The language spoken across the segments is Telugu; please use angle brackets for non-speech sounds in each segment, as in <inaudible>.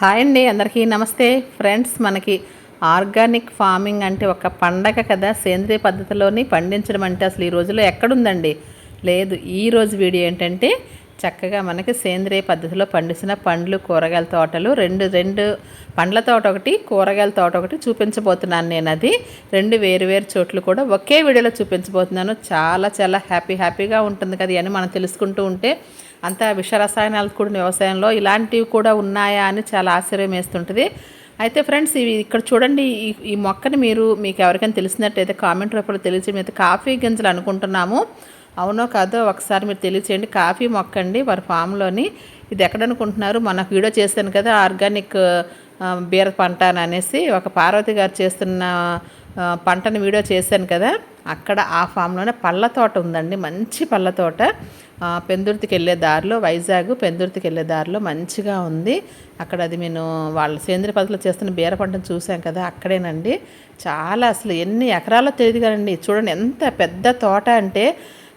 హాయ్ అండి అందరికీ నమస్తే. ఫ్రెండ్స్ మనకి ఆర్గానిక్ ఫార్మింగ్ అంటే ఒక పండగ కదా. సేంద్రియ పద్ధతిలోని పండించడం అంటే అసలు ఈ రోజుల్లో ఎక్కడుందండి? లేదు ఈ రోజు వీడియో ఏంటంటే చక్కగా మనకి సేంద్రియ పద్ధతిలో పండించిన పండ్లు కూరగాయల తోటలు రెండు రెండు పండ్ల తోట ఒకటి కూరగాయల తోట ఒకటి చూపించబోతున్నాను నేను అది. రెండు వేరు వేరు చోట్లు కూడా ఒకే వీడియోలో చూపించబోతున్నాను. చాలా చాలా హ్యాపీ హ్యాపీగా ఉంటుంది కదా అని మనం తెలుసుకుంటూ ఉంటే అంత విష రసాయనాలు కూడిన వ్యవసాయంలో ఇలాంటివి కూడా ఉన్నాయా అని చాలా ఆశ్చర్యం వేస్తుంటుంది. అయితే ఫ్రెండ్స్ ఇవి ఇక్కడ చూడండి ఈ ఈ మొక్కని మీరు మీకు ఎవరికైనా తెలిసినట్టయితే కామెంట్ రూపంలో తెలిసి మీద కాఫీ గింజలు అనుకుంటున్నాము. అవునో కాదో ఒకసారి మీరు తెలియచేయండి. కాఫీ మొక్క అండి వారి ఫామ్లోని. ఇది ఎక్కడ అనుకుంటున్నారు? మనకు వీడియో చేశాను కదా ఆర్గానిక్ బీర పంట అని అనేసి. ఒక పార్వతి గారు చేస్తున్న పంటను వీడియో చేశాను కదా అక్కడ ఆ ఫామ్లోనే పళ్ళ తోట ఉందండి. మంచి పళ్ళ తోట. పెందుర్తికి వెళ్ళే దారిలో వైజాగ్ పెందుర్తికి వెళ్ళే దారిలో మంచిగా ఉంది. అక్కడ అది నేను వాళ్ళ సేంద్రియ పద్ధతిలో చేస్తున్న బీర పంటను చూసాం కదా అక్కడేనండి. చాలా అసలు ఎన్ని ఎకరాల్లో తెలియదు కదండి. చూడండి ఎంత పెద్ద తోట అంటే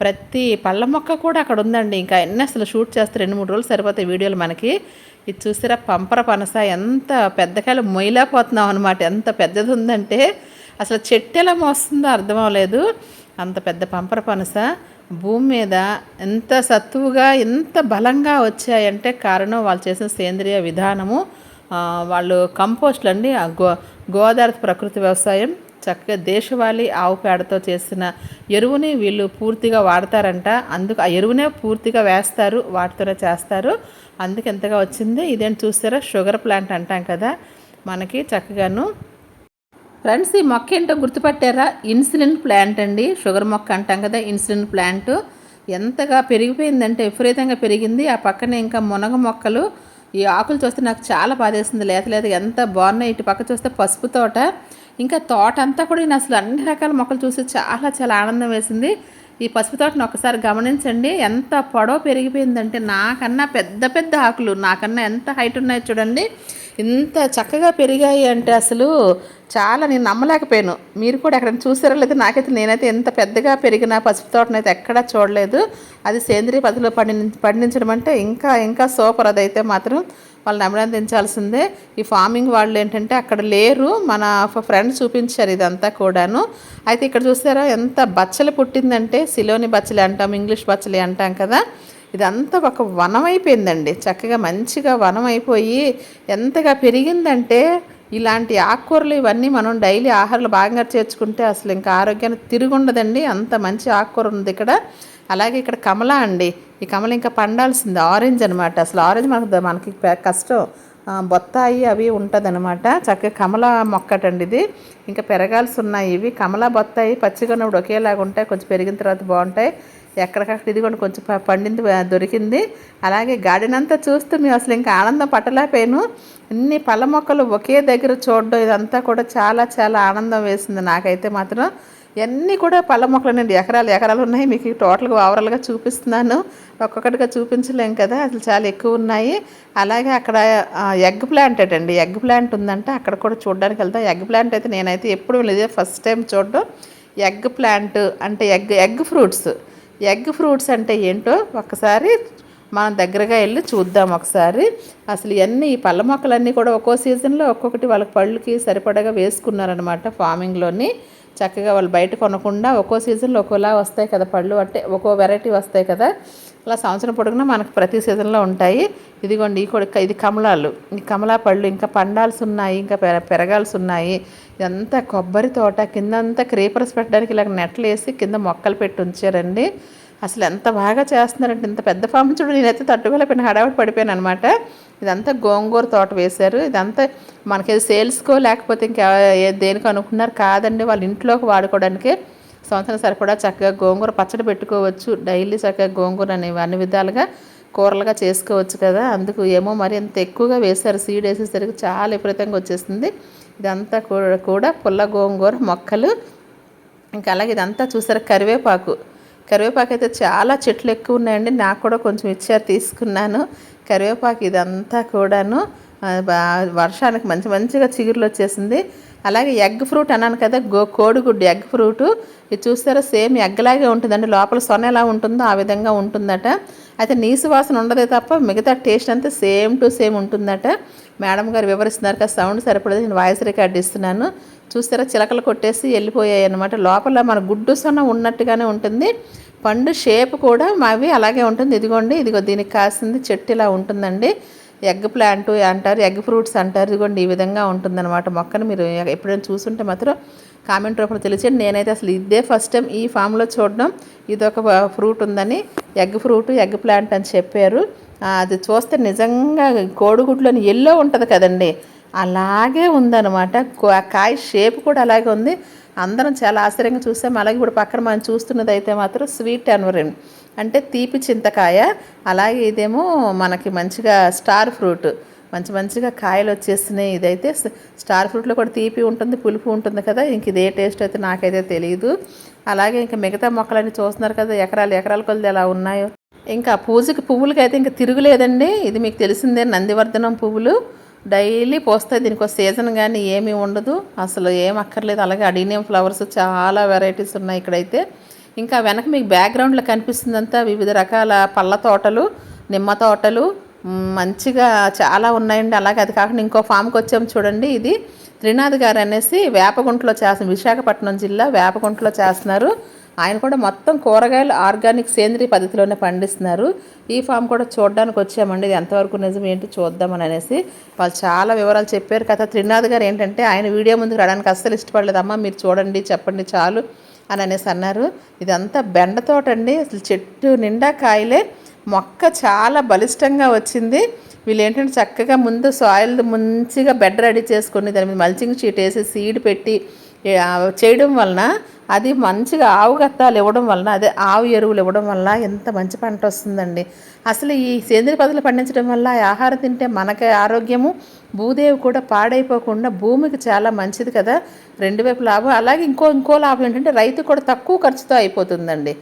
ప్రతి పళ్ళ మొక్క కూడా అక్కడ ఉందండి. ఇంకా ఎన్ని అసలు షూట్ చేస్తే రెండు మూడు రోజులు సరిపోతాయి వీడియోలు మనకి. ఇది చూసారా పంపర పనస ఎంత పెద్దకాయలు మొయ్యలేకపోతున్నాం అనమాట ఎంత పెద్దది ఉందంటే అసలు చెట్టు ఎలా మోస్తుందో అర్థం అవ్వలేదు. అంత పెద్ద పంపర పనస. భూమి మీద ఎంత సత్తువుగా ఎంత బలంగా వచ్చాయంటే కారణం వాళ్ళు చేసిన సేంద్రియ విధానము వాళ్ళు కంపోస్ట్లు అండి ఆ గో గోదావరి ప్రకృతి వ్యవసాయం. చక్కగా దేశవాళీ ఆవు పేడతో చేసిన ఎరువుని వీళ్ళు పూర్తిగా వాడతారంట. అందుకు ఆ ఎరువునే పూర్తిగా వేస్తారు వాటితోనే చేస్తారు. అందుకు ఎంతగా వచ్చింది? ఇదేంటి చూస్తారా షుగర్ ప్లాంట్ అంటాం కదా మనకి చక్కగాను ఫ్రెండ్స్ ఈ మొక్క ఏంటో గుర్తుపట్టారా? ఇన్సులిన్ ప్లాంట్ అండి. షుగర్ మొక్క అంటాం కదా ఇన్సులిన్ ప్లాంట్. ఎంతగా పెరిగిపోయిందంటే విపరీతంగా పెరిగింది. ఆ పక్కనే ఇంకా మునగ మొక్కలు. ఈ ఆకులు చూస్తే నాకు చాలా బాధేస్తుంది. లేత లేత ఎంత బాగున్నాయి. ఇటు పక్క చూస్తే పసుపు తోట. ఇంకా తోట అంతా కూడా నేను అసలు అన్ని రకాల మొక్కలు చూసి చాలా చాలా ఆనందం వేసింది. ఈ పసుపు తోటను ఒకసారి గమనించండి. ఎంత పొడవు పెరిగిపోయిందంటే నాకన్నా పెద్ద పెద్ద ఆకులు. నాకన్నా ఎంత హైట్ ఉన్నాయో చూడండి. ఇంత చక్కగా పెరిగాయి అంటే అసలు చాలా నేను నమ్మలేకపోయాను. మీరు కూడా ఎక్కడైనా చూసారో లేదో నాకైతే నేనైతే ఎంత పెద్దగా పెరిగిన పసుపు తోటనైతే ఎక్కడా చూడలేదు. అది సేంద్రియ పద్ధతిలో పండి పండించడం అంటే ఇంకా ఇంకా సూపర్. అదైతే మాత్రం వాళ్ళని అభినందించాల్సిందే. ఈ ఫార్మింగ్ వాళ్ళు ఏంటంటే అక్కడ లేరు. మన ఫ్రెండ్స్ చూపించారు ఇదంతా కూడాను. అయితే ఇక్కడ చూసారా ఎంత బచ్చలు పుట్టిందంటే సిలోని బచ్చలి అంటాం ఇంగ్లీష్ బచ్చలి అంటాం కదా. ఇదంతా ఒక వనం అయిపోయిందండి చక్కగా మంచిగా వనం అయిపోయి ఎంతగా పెరిగిందంటే ఇలాంటి ఆకుకూరలు ఇవన్నీ మనం డైలీ ఆహారాలు భాగంగా చేర్చుకుంటే అసలు ఇంకా ఆరోగ్యానికి తిరుగుండదండి. అంత మంచి ఆకుకూర ఉంది ఇక్కడ. అలాగే ఇక్కడ కమల అండి. ఈ కమల ఇంకా పండాల్సింది. ఆరెంజ్ అనమాట అసలు ఆరెంజ్ మనకు మనకి కష్టం. బొత్తాయి అవి ఉంటుందన్నమాట. చక్కగా కమల మొక్కటండి ఇది. ఇంకా పెరగాల్సి ఉన్నాయి ఇవి. కమల బొత్తాయి పచ్చిగా ఉన్నప్పుడు ఒకేలాగా ఉంటాయి. కొంచెం పెరిగిన తర్వాత బాగుంటాయి. ఎక్కడికక్కడ ఇదిగోండి కొంచెం పండింది దొరికింది. అలాగే గార్డెన్ అంతా చూస్తూ మేము అసలు ఇంకా ఆనందం పట్టలేకపోయాను. ఇన్ని పళ్ళ మొక్కలు ఒకే దగ్గర చూడడం ఇదంతా కూడా చాలా చాలా ఆనందం వేసింది నాకైతే మాత్రం. ఇవన్నీ కూడా పళ్ళ మొక్కలు అండి ఎకరాలు ఎకరాలు ఉన్నాయి మీకు టోటల్గా ఓవరాల్గా చూపిస్తున్నాను. ఒక్కొక్కటిగా చూపించలేం కదా అసలు చాలా ఎక్కువ ఉన్నాయి. అలాగే అక్కడ ఎగ్ ప్లాంట్ అండి ఎగ్ ప్లాంట్ ఉందంటే అక్కడ కూడా చూడడానికి వెళ్తాం. ఎగ్ ప్లాంట్ అయితే నేనైతే ఎప్పుడు లేదు ఫస్ట్ టైం చూడడం. ఎగ్ ప్లాంట్ అంటే egg egg fruits egg fruits అంటే ఏంటో ఒకసారి మనం దగ్గరగా వెళ్ళి చూద్దాం ఒకసారి. అసలు ఇవన్నీ ఈ పళ్ళ మొక్కలన్నీ కూడా ఒక్కో సీజన్లో ఒక్కొక్కటి వాళ్ళ పళ్ళుకి సరిపడగా వేసుకున్నారనమాట ఫార్మింగ్లోని చక్కగా వాళ్ళు బయట కొనకుండా ఒక్కో సీజన్లో ఒక్కోలా వస్తాయి కదా పళ్ళు. అంటే ఒక్కో వెరైటీ వస్తాయి కదా. అలా సంవత్సరం పొడుగునా మనకు ప్రతి సీజన్లో ఉంటాయి. ఇదిగోండి ఈ కూడా ఇది కమలాలు. ఈ కమలా పళ్ళు ఇంకా పండాల్సి ఉన్నాయి ఇంకా పెర పెరగాల్సి ఉన్నాయి. ఇదంతా కొబ్బరి తోట కిందంతా క్రీపర్స్ పెట్టడానికి ఇలా నెట్లు వేసి కింద మొక్కలు పెట్టి ఉంచారండి. అసలు ఎంత బాగా చేస్తున్నారంటే ఇంత పెద్ద ఫామ్ చూడు నేనైతే తట్టుకోలేకపోయిన హడావిడి పడిపోయాను అనమాట ఇదంతా గోంగూర తోట వేశారు. ఇదంతా మనకి సేల్స్కో లేకపోతే ఇంకా దేనికి అనుకున్నారు కాదండి వాళ్ళ ఇంట్లోకి వాడుకోవడానికి సంవత్సరం సరిపడా చక్కగా గోంగూర పచ్చడి పెట్టుకోవచ్చు. డైలీ చక్కగా గోంగూర అనేవి అన్ని విధాలుగా కూరలుగా చేసుకోవచ్చు కదా. అందుకు ఏమో మరి ఎంత ఎక్కువగా వేశారు సీడ్ వేసేసరికి చాలా విపరీతంగా వచ్చేసింది. ఇదంతా కూడా కూడా పుల్ల గోంగూర మొక్కలు. ఇంకా అలాగే ఇదంతా చూసారు కరివేపాకు. కరివేపాకు అయితే చాలా చెట్లు ఎక్కువ ఉన్నాయండి. నాకు కూడా కొంచెం ఇచ్చారు తీసుకున్నాను. కరివేపాకు ఇదంతా కూడాను వర్షానికి మంచి మంచిగా చిగురులు వచ్చేసింది. అలాగే ఎగ్ ఫ్రూట్ అన్నాను కదా గో కోడిగుడ్డు ఎగ్ ఫ్రూట్. ఇది చూస్తారా సేమ్ ఎగ్లాగే ఉంటుందండి. లోపల సొన ఎలా ఉంటుందో ఆ విధంగా ఉంటుందట. అయితే నీసు వాసన ఉండదే తప్ప మిగతా టేస్ట్ అంతా సేమ్ టు సేమ్ ఉంటుందట. మేడం గారు వివరిస్తున్నారు కదా సౌండ్ సరిపడదు నేను వాయిస్ రికార్డ్ ఇస్తున్నాను. చూసారా? చిలకలు కొట్టేసి వెళ్ళిపోయాయి అనమాట లోపల మన గుడ్డు సొన్న ఉన్నట్టుగానే ఉంటుంది. పండు షేప్ కూడా మావి అలాగే ఉంటుంది. ఇదిగోండి ఇదిగో దీనికి కాసింది చెట్టు ఇలా ఉంటుందండి. ఎగ్ ప్లాంట్ అంటారు ఎగ్ ఫ్రూట్స్ అంటారు. ఇదిగోండి ఈ విధంగా ఉంటుందన్నమాట మొక్కను. మీరు ఎప్పుడైనా చూసుంటే మాత్రం కామెంట్ రూపంలో తెలిసేది నేనైతే అసలు ఇదే ఫస్ట్ టైం ఈ ఫామ్లో చూడడం. ఇది ఒక ఫ్రూట్ ఉందని ఎగ్ ఫ్రూట్ ఎగ్ ప్లాంట్ అని చెప్పారు. అది చూస్తే నిజంగా కోడిగుడ్లోని ఎల్లో ఉంటుంది కదండి. అలాగే ఉందన్నమాట. కాయ షేప్ కూడా అలాగే ఉంది. అందరం చాలా ఆశ్చర్యంగా చూసాం. అలాగే ఇప్పుడు పక్కన మనం చూస్తున్నది అయితే మాత్రం స్వీట్ అన్వరిన్ అంటే తీపి చింతకాయ. అలాగే ఇదేమో మనకి మంచిగా స్టార్ ఫ్రూట్ మంచి మంచిగా కాయలు వచ్చేస్తున్నాయి. ఇదైతే స్టార్ ఫ్రూట్లో కూడా తీపి ఉంటుంది పులుపు ఉంటుంది కదా. ఇంక ఇదే టేస్ట్ అయితే నాకైతే తెలియదు అలాగే ఇంకా మిగతా మొక్కలన్నీ చూస్తున్నారు కదా. ఎకరాలు ఎకరాల కొద్ది ఎలా ఉన్నాయో. ఇంకా పూజకి పువ్వులకి అయితే ఇంకా తిరుగులేదండి. ఇది మీకు తెలిసిందే నందివర్ధనం పువ్వులు. డైలీ పోస్తాయి దీనికి ఒక సీజన్ కానీ ఏమీ ఉండదు. అసలు ఏం అక్కర్లేదు. అలాగే అడీనియం ఫ్లవర్స్ చాలా వెరైటీస్ ఉన్నాయి ఇక్కడైతే. ఇంకా వెనక మీకు బ్యాక్గ్రౌండ్లో కనిపిస్తుందంతా వివిధ రకాల పళ్ళ తోటలు నిమ్మ తోటలు మంచిగా చాలా ఉన్నాయండి. అలాగే అది కాకుండా ఇంకో ఫామ్కి వచ్చాము చూడండి ఇది. త్రినాథ్ గారు అనేసి వేపగుంటలో చేస్తున్నారు. విశాఖపట్నం జిల్లా వేపగుంటలో చేస్తున్నారు. ఆయన కూడా మొత్తం కూరగాయలు ఆర్గానిక్ సేంద్రియ పద్ధతిలోనే పండిస్తున్నారు. ఈ ఫామ్ కూడా చూడడానికి వచ్చామండి. ఇది ఎంతవరకు నిజం ఏంటి చూద్దామని అనేసి. వాళ్ళు చాలా వివరాలు చెప్పారు కదా. త్రినాథ్ గారు ఏంటంటే ఆయన వీడియో ముందుకు రావడానికి అస్సలు ఇష్టపడలేదమ్మా మీరు చూడండి చెప్పండి చాలు అని అనేసి అన్నారు. ఇదంతా బెండ తోట అండి అసలు చెట్టు నిండా కాయలే. మొక్క చాలా బలిష్టంగా వచ్చింది. వీళ్ళు ఏంటంటే చక్కగా ముందు సాయిల్ మంచిగా బెడ్ రెడీ చేసుకొని దాని మీద మల్చింగ్ షీట్ వేసి సీడ్ పెట్టి చేయడం వలన అది మంచిగా ఆవు గత్తాలు ఇవ్వడం వలన అదే ఆవు ఎరువులు ఇవ్వడం వల్ల ఎంత మంచి పంట వస్తుందండి. అసలు ఈ సేంద్రియ పద్ధతులు పండించడం వల్ల ఆహారం తింటే మనకి ఆరోగ్యము భూదేవి కూడా పాడైపోకుండా భూమికి చాలా మంచిది కదా. రెండు వైపు లాభం. అలాగే ఇంకో ఇంకో లాభం ఏంటంటే రైతు కూడా తక్కువ ఖర్చుతో అయిపోతుందండి.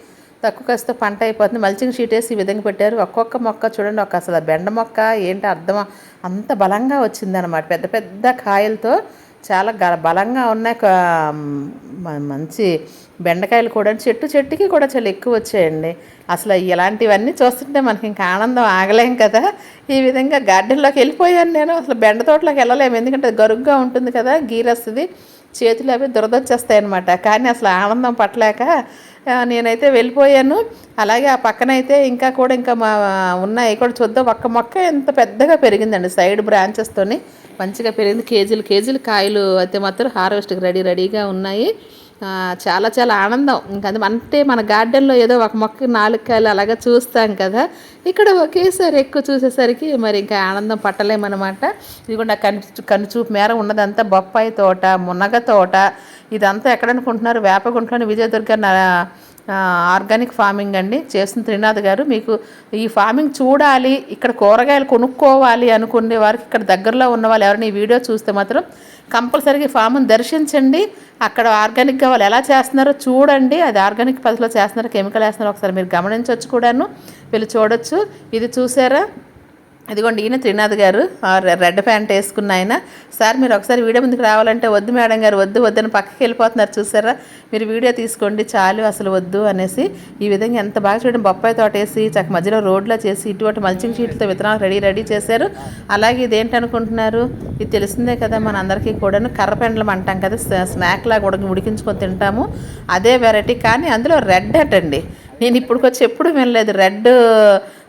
తక్కువ ఖర్చుతో పంట అయిపోతుంది. మల్చింగ్ షీట్ వేసి ఈ విధంగా పెట్టారు. ఒక్కొక్క మొక్క చూడండి ఒక అసలు బెండ మొక్క ఏంటి అర్థం అంత బలంగా వచ్చిందనమాట పెద్ద పెద్ద కాయలతో చాలా గ బలంగా ఉన్న మంచి బెండకాయలు కూడా చెట్టు చెట్టుకి కూడా చాలా ఎక్కువ వచ్చాయండి. అసలు ఇలాంటివన్నీ చూస్తుంటే మనకి ఇంకా ఆనందం ఆగలేం కదా. ఈ విధంగా గార్డెన్లోకి వెళ్ళిపోయాను నేను. అసలు బెండ తోటలోకి వెళ్ళలేము. ఎందుకంటే గరుగ్గా ఉంటుంది కదా గీరస్తుంది. చేతులు అవి దురదొచ్చేస్తాయి అనమాట కానీ అసలు ఆనందం పట్టలేక నేనైతే వెళ్ళిపోయాను. అలాగే ఆ పక్కన అయితే ఇంకా కూడా ఇంకా మా ఉన్నాయి. కూడా చూద్దాం. ఒక్క మొక్క ఎంత పెద్దగా పెరిగిందండి. సైడ్ బ్రాంచెస్తోని మంచిగా పెరిగింది. కేజీలు కేజీలు కాయలు అయితే మాత్రం హార్వెస్ట్కి రెడీ రెడీగా ఉన్నాయి. చాలా చాలా ఆనందం. ఇంకా అంటే మన గార్డెన్లో ఏదో ఒక మొక్క నాలుగు కాయలు అలాగా చూస్తాం కదా. ఇక్కడ ఒకేసారి ఎక్కువ చూసేసరికి మరి ఇంకా ఆనందం పట్టలేమన్నమాట. ఇది ఆ కను కను చూపు మేర ఉన్నదంతా బొప్పాయి తోట మునగ తోట ఇదంతా ఎక్కడనుకుంటున్నారు వేపగుంట్లోని విజయదుర్గ ఆర్గానిక్ ఫార్మింగ్ అండి. చేస్తున్న త్రినాథ్ గారు మీకు ఈ ఫార్మింగ్ చూడాలి ఇక్కడ కూరగాయలు కొనుక్కోవాలి అనుకునే వారికి ఇక్కడ దగ్గరలో ఉన్న వాళ్ళు ఎవరైనా ఈ వీడియో చూస్తే మాత్రం కంపల్సరీగా ఈ ఫామ్ని దర్శించండి. అక్కడ ఆర్గానిక్గా వాళ్ళు ఎలా చేస్తున్నారో చూడండి. అది ఆర్గానిక్ పద్ధతిలో చేస్తున్నారో కెమికల్ వేస్తున్నారో ఒకసారి మీరు గమనించవచ్చు కూడాను. వీళ్ళు చూడొచ్చు. ఇది చూసారా? ఇదిగోండి ఈయన త్రినాథ్ గారు రెడ్ ప్యాంట్ వేసుకున్న ఆయన. సార్ మీరు ఒకసారి వీడియో ముందుకు రావాలంటే వద్దు మేడం గారు వద్దు వద్దని పక్కకి వెళ్ళిపోతున్నారు చూసారా? మీరు వీడియో తీసుకోండి చాలు అసలు వద్దు అనేసి. ఈ విధంగా ఎంత బాగా చూడండి బొప్పాయి తోట వేసి చక్క మధ్యలో రోడ్లో చేసి ఇటువంటి మల్చింగ్ షీట్లతో విత్తనాలు రెడీ రెడీ చేశారు. అలాగే ఇదేంటి అనుకుంటున్నారు? ఇది తెలిసిందే కదా మన అందరికీ కూడాను కర్రపెండలం అంటాం కదా స్నా- స్నాక్ లాగా ఉడికించుకొని తింటాము. అదే వెరైటీ కానీ అందులో రెడ్ అటండి. నేను ఇప్పటికొచ్చి ఎప్పుడు వినలేదు. రెడ్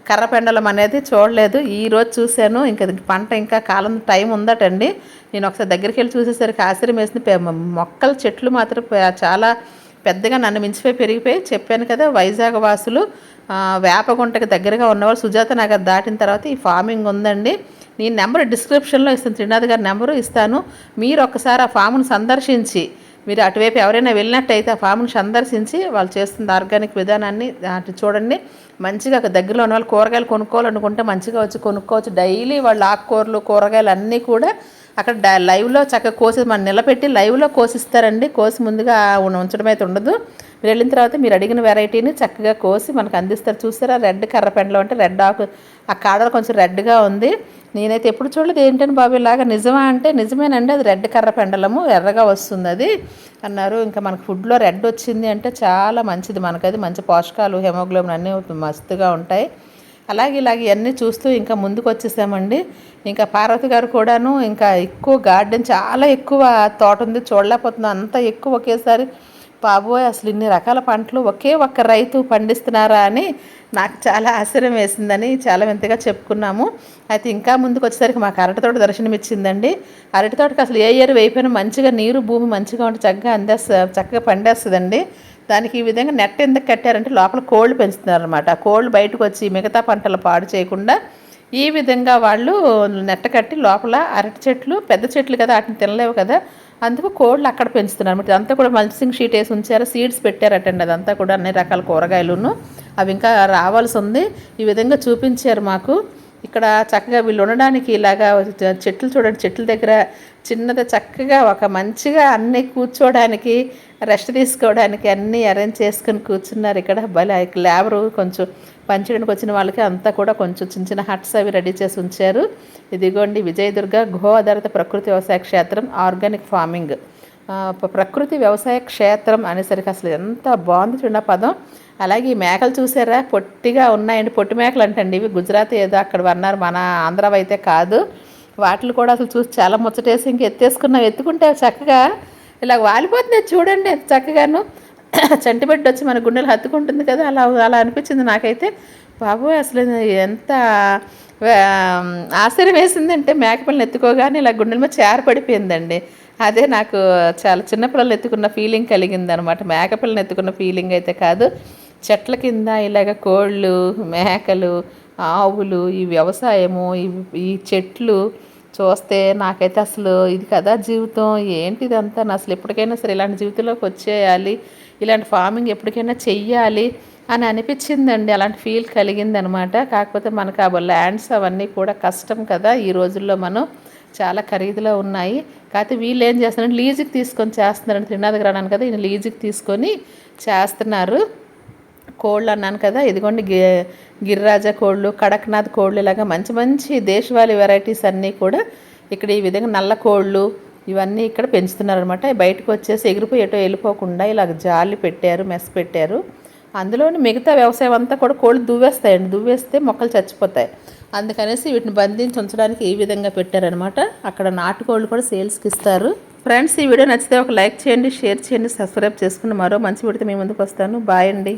కర్రపెండలం అనేది చూడలేదు. ఈ రోజు చూశాను. ఇంకా పంట ఇంకా కాలం టైం ఉందటండి. నేను ఒకసారి దగ్గరికి వెళ్ళి చూసేసరికి ఆశ్చర్యం వేసింది మొక్కలు చెట్లు మాత్రం చాలా పెద్దగా నన్ను మించిపోయి పెరిగిపోయి చెప్పాను కదా వైజాగ్ వాసులు. వేపగుంటకి దగ్గరగా ఉన్నవాళ్ళు సుజాత నగర్ దాటిన తర్వాత ఈ ఫార్మింగ్ ఉందండి. నేను నెంబర్ డిస్క్రిప్షన్లో ఇస్తాను. త్రినాథ్ గారి నెంబరు ఇస్తాను. మీరు ఒకసారి ఆ ఫామ్ను సందర్శించి మీరు అటువైపు ఎవరైనా వెళ్ళినట్టయితే ఆ ఫామ్ను సందర్శించి వాళ్ళు చేస్తున్న ఆర్గానిక్ విధానాన్ని అటు చూడండి. మంచిగా అక్కడ దగ్గరలో ఉన్న వాళ్ళు కూరగాయలు కొనుక్కోవాలనుకుంటే మంచిగా వచ్చి కొనుక్కోవచ్చు. డైలీ వాళ్ళు ఆకుకూరలు కూరగాయలు అన్నీ కూడా అక్కడ డ- లైవ్లో చక్కగా కోసి మనం నిలబెట్టి లైవ్లో కోసిస్తారండి. కోసి ముందుగా ఉంచడం అయితే ఉండదు. మీరు వెళ్ళిన తర్వాత మీరు అడిగిన వెరైటీని చక్కగా కోసి మనకు అందిస్తారు. చూస్తారా? రెడ్ కర్రపెండలో అంటే రెడ్ ఆకు. ఆ కాడలు కొంచెం రెడ్గా ఉంది. నేనైతే ఎప్పుడు చూడలేదు. ఏంటని బాబు ఇలాగా నిజమా అంటే నిజమేనండి. అది రెడ్ కర్ర పెండలము. ఎర్రగా వస్తుంది అది అన్నారు. ఇంకా మనకు ఫుడ్లో రెడ్ వచ్చింది అంటే చాలా మంచిది. మనకది అది మంచి పోషకాలు హెమోగ్లోబిన్ అన్నీ మస్తుగా ఉంటాయి. అలాగే ఇలాగ ఇవన్నీ చూస్తూ ఇంకా ముందుకు వచ్చేసామండి ఇంకా పార్వతి గారు కూడాను ఇంకా ఎక్కువ గార్డెన్ చాలా ఎక్కువ తోట ఉంది. చూడలేకపోతున్నాం. అంత ఎక్కువ ఒకేసారి బాబోయ్ అసలు ఇన్ని రకాల పంటలు ఒకే ఒక్క రైతు పండిస్తున్నారా అని నాకు చాలా ఆశ్చర్యం వేసిందని చాలా వింతగా చెప్పుకున్నాము. అయితే ఇంకా ముందుకు వచ్చేసరికి మాకు అరటి తోట దర్శనం ఇచ్చిందండి అరటి తోటకి అసలు ఏ ఇయర్ వేయిపోయినా మంచిగా నీరు భూమి మంచిగా ఉంటే చక్కగా అందేస్తా చక్కగా పండేస్తుందండి. దానికి ఈ విధంగా నెట్ ఎందుకు కట్టారంటే లోపల కోళ్ళు పెంచుతున్నారు అనమాట కోళ్ళు బయటకు వచ్చి మిగతా పంటలు పాడు చేయకుండా ఈ విధంగా వాళ్ళు నెట్ట కట్టి లోపల అరటి చెట్లు పెద్ద చెట్లు కదా వాటిని తినలేవు కదా అందుకు కోళ్ళు అక్కడ పెంచుతున్నారు. అనమాట అంతా కూడా మల్చింగ్ షీట్ వేసి ఉంచారు. సీడ్స్ పెట్టారటండి అదంతా కూడా అన్ని రకాల కూరగాయలును. అవి ఇంకా రావాల్సి ఉంది. ఈ విధంగా చూపించారు మాకు. ఇక్కడ చక్కగా వీళ్ళు ఉండడానికి ఇలాగా చెట్లు చూడండి. చెట్ల దగ్గర చిన్నది చక్కగా ఒక మంచిగా అన్నీ కూర్చోడానికి రెస్ట్ తీసుకోవడానికి అన్నీ అరేంజ్ చేసుకుని కూర్చున్నారు ఇక్కడ. భలే లేబరు కొంచెం పంచడానికి వచ్చిన వాళ్ళకి అంతా కూడా కొంచెం చిన్న చిన్న హట్స్ అవి రెడీ చేసి ఉంచారు. ఇదిగోండి విజయదుర్గ గో ఆధారిత ప్రకృతి వ్యవసాయ క్షేత్రం ఆర్గానిక్ ఫార్మింగ్. ప్రకృతి వ్యవసాయ క్షేత్రం అనేసరికి అసలు ఎంత బాగుంది చూడ పదం. అలాగే ఈ మేకలు చూసారా? పొట్టిగా ఉన్నాయండి. పొట్టి మేకలు అంటండి ఇవి. గుజరాత్ ఏదో అక్కడ అన్నారు మన ఆంధ్ర అయితే కాదు. వాటిని కూడా అసలు చూసి చాలా ముచ్చటేసి ఇంక ఎత్తేసుకున్నాం. ఎత్తుకుంటే చక్కగా ఇలా వాలిపోతుంది. చూడండి ఎంత చక్కగాను <coughs> చంటిబెట్టి వచ్చి మన గుండెలు హత్తుకుంటుంది కదా. అలా అలా అనిపించింది నాకైతే. బాబు అసలు ఎంత ఆశ్చర్యం వేసిందంటే మేకపిల్లని ఎత్తుకోగానే ఇలా గుండెల మీద చేరపడిపోయిందండి. అదే నాకు చాలా చిన్నపిల్లలు ఎత్తుకున్న ఫీలింగ్ కలిగింది అనమాట మేకపిల్లని ఎత్తుకున్న ఫీలింగ్ అయితే కాదు. చెట్ల కింద ఇలాగ కోళ్ళు మేకలు ఆవులు ఈ వ్యవసాయము ఈ చెట్లు చూస్తే నాకైతే అసలు ఇది కదా జీవితం ఏంటి ఇదంతా? అసలు ఎప్పటికైనా సరే ఇలాంటి జీవితంలోకి వచ్చేయాలి ఇలాంటి ఫార్మింగ్ ఎప్పటికైనా చెయ్యాలి అని అనిపించిందండి. అలాంటి ఫీల్ కలిగింది అనమాట కాకపోతే మనకు ఆ ల్యాండ్స్ అవన్నీ కూడా కష్టం కదా ఈ రోజుల్లో మనం. చాలా ఖరీదులో ఉన్నాయి. కాకపోతే వీళ్ళు ఏం చేస్తున్నారు లీజుకి తీసుకొని చేస్తున్నారంటే త్రినాథ గ్రహణాన్ని కదా ఈయన లీజుకి తీసుకొని చేస్తున్నారు. కోళ్ళు అన్నాను కదా ఇదిగోండి గి గిరిరాజ కోళ్ళు కడక్నాథ్ కోళ్ళు ఇలాగా మంచి మంచి దేశవాళీ వెరైటీస్ అన్నీ కూడా ఇక్కడ ఈ విధంగా నల్ల కోళ్ళు ఇవన్నీ ఇక్కడ పెంచుతున్నారనమాట బయటకు వచ్చేసి ఎగిరిపోయి ఎటో వెళ్ళిపోకుండా ఇలాగ జాలి పెట్టారు మెస్ పెట్టారు. అందులోని మిగతా వ్యవసాయం అంతా కూడా కోళ్ళు దువ్వేస్తాయండి. దువ్వేస్తే మొక్కలు చచ్చిపోతాయి. అందుకనేసి వీటిని బంధించి ఉంచడానికి ఈ విధంగా పెట్టారనమాట అక్కడ నాటుకోళ్ళు కూడా సేల్స్కి ఇస్తారు. ఫ్రెండ్స్ ఈ వీడియో నచ్చితే ఒక లైక్ చేయండి షేర్ చేయండి సబ్స్క్రైబ్ చేసుకుని మరో మంచి వీడితే మీ ముందుకు వస్తాను. బాయ్ అండి.